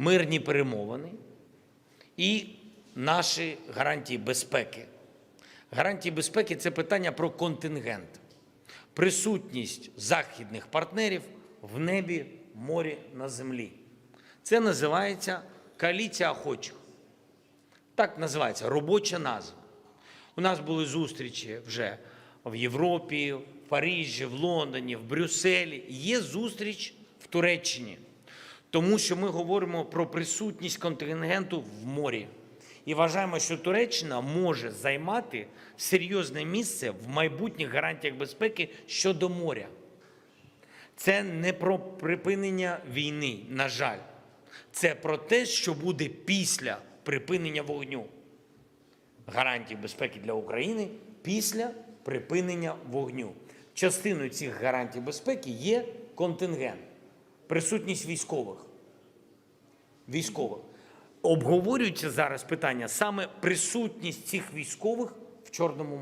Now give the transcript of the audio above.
мирні перемовини і наші гарантії безпеки. Гарантії безпеки це питання про контингент, присутність західних партнерів в небі, морі, на землі. Це називається коаліція охочих. Так називається робоча назва. У нас були зустрічі вже в Європі, в Парижі, в Лондоні, в Брюсселі. Є зустріч в Туреччині, тому що ми говоримо про присутність контингенту в морі. І вважаємо, що Туреччина може займати серйозне місце в майбутніх гарантіях безпеки щодо моря. Це не про припинення війни, на жаль. Це про те, що буде після припинення вогню. Гарантії безпеки для України після припинення вогню. Частиною цих гарантій безпеки є контингент, присутність військових. Військових. Обговорюється зараз питання саме присутність цих військових в Чорному морі.